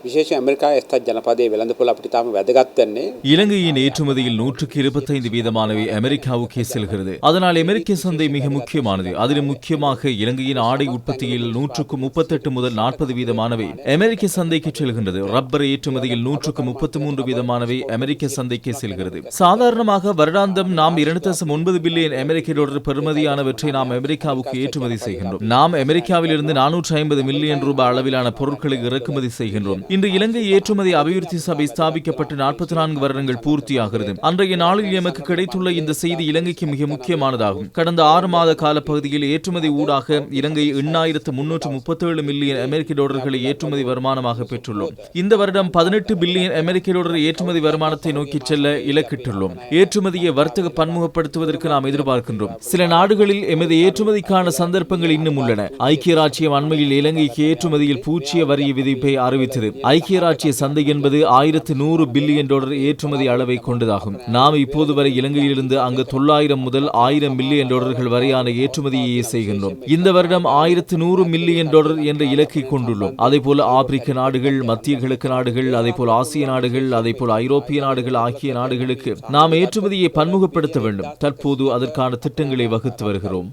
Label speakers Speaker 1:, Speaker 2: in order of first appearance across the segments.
Speaker 1: විශේෂ ඇමරිකා එස්තත් ජනපදයේ වෙළඳපොළ අපිට තාම වැදගත් වෙන්නේ
Speaker 2: இலங்கையின் ஏற்றுமதியில் நூற்றுக்கு இருபத்தைந்து வீதமானவை அமெரிக்காவுக்கே செல்கிறது அதனால் அமெரிக்க சந்தை மிக முக்கியமானது அதிலும் முக்கியமாக இலங்கையின் ஆடை உற்பத்தியில் நூற்றுக்கு முப்பத்தெட்டு முதல் நாற்பது வீதமானவை அமெரிக்க சந்தைக்கு செல்கின்றது ரப்பர் ஏற்றுமதியில் நூற்றுக்கு முப்பத்தி மூன்று வீதமானவை அமெரிக்க சந்தைக்கு செல்கிறது சாதாரணமாக வருடாந்தம் நாம் இரண்டு தசம் ஒன்பது பில்லியன் அமெரிக்க டாலர் பெறுமதியானவற்றை நாம் அமெரிக்காவுக்கு ஏற்றுமதி செய்கின்றோம் நாம் அமெரிக்காவிலிருந்து நானூற்று ஐம்பது மில்லியன் ரூபாய் அளவிலான பொருட்களை இறக்குமதி செய்கின்றோம் இன்று இலங்கை ஏற்றுமதி அபிவிருத்தி சபை ஸ்தாபிக்கப்பட்டு நாற்பத்தி நான்கு வருடங்கள் பூர்த்தியாகிறது. அன்றைய நாளில் எமக்கு கிடைத்துள்ள இந்த செய்தி இலங்கைக்கு மிக முக்கியமானதாகும். கடந்த ஆறு மாத கால பகுதியில் ஏற்றுமதி ஊடாக இலங்கை எண்ணாயிரத்து முன்னூற்று முப்பத்தேழு மில்லியன் அமெரிக்க டாலர்களை ஏற்றுமதி வருமானமாக பெற்றுள்ளோம். இந்த வருடம் பதினெட்டு பில்லியன் அமெரிக்க டாலர் ஏற்றுமதி வருமானத்தை நோக்கி செல்ல இலக்கிட்டுள்ளோம். ஏற்றுமதியை வர்த்தக பன்முகப்படுத்துவதற்கு நாம் எதிர்பார்க்கின்றோம். சில நாடுகளில் எமது ஏற்றுமதிக்கான சந்தர்ப்பங்கள் இன்னும் உள்ளன. ஐக்கிய ராஜ்யம் அண்மையில் இலங்கைக்கு ஏற்றுமதியில் பூச்சிய வரி விதிப்பை அறிவித்தது. ஐக்கிய ராஜ்ய சந்தை என்பது ஆயிரத்து நூறு பில்லியன் டாலர் ஏற்றுமதி அளவை கொண்டதாகும். நாம் இப்போது வரை இலங்கையிலிருந்து அங்கு தொள்ளாயிரம் முதல் ஆயிரம் மில்லியன் டாலர்கள் வரையான ஏற்றுமதியை செய்கின்றோம். இந்த வருடம் ஆயிரத்து நூறு மில்லியன் டாலர் என்ற இலக்கை கொண்டுள்ளோம். அதே போல ஆப்பிரிக்க நாடுகள் மத்திய கிழக்கு நாடுகள் அதே போல ஆசிய நாடுகள் அதே போல ஐரோப்பிய நாடுகள் ஆகிய நாடுகளுக்கு நாம் ஏற்றுமதியை பன்முகப்படுத்த வேண்டும். தற்போது அதற்கான திட்டங்களை வகுத்து வருகிறோம்.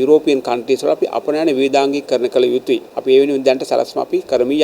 Speaker 1: யூரோப்பியன் கண்ட்ரீஸ் அப்படியான வேதாங்கி கருணக்கலை யுத்தி அப்போ ஏன் தண்ட சரஸ்மாப்பி கருமி